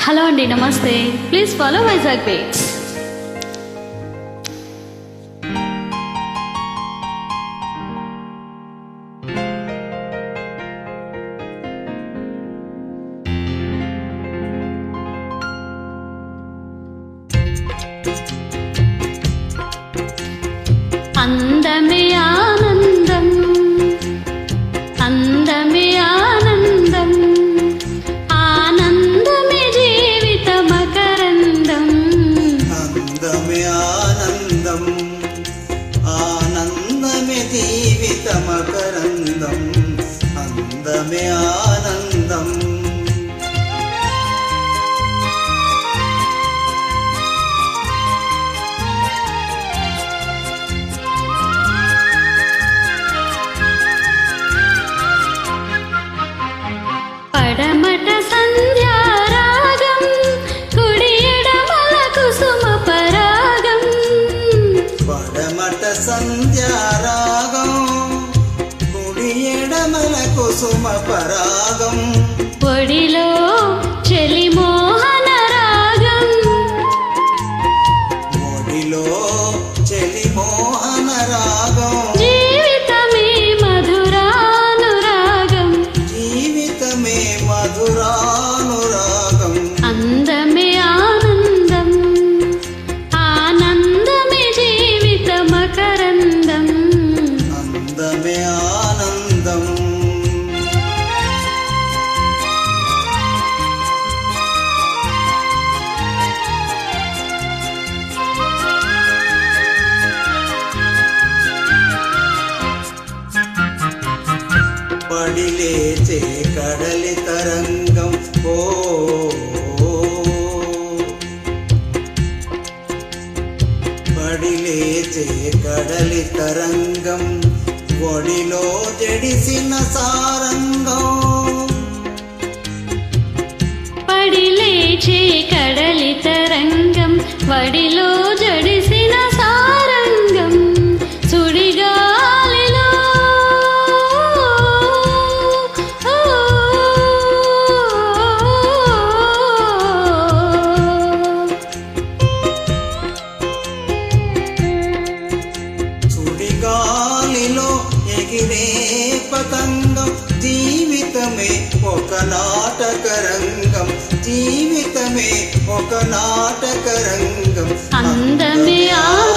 Hello అండి నమస్తే. Please follow Vizag page అందం കമകരന്തം അന്തമേ ആനന്ദം. പടമട സ ఎడమల కుసుమ పరాగం ఒడిలో చెలి పడి లేచే కడలి తరంగం. ఓ పడి లేచే కడలి తరంగం. ఒడిలో జడిసిన సారంగం. పడి లేచే కడలి తరంగం. వడిలో పతంగం జీవితమే ఒక నాటక రంగం. జీవితమే ఒక నాటక రంగం. అందమే ఆ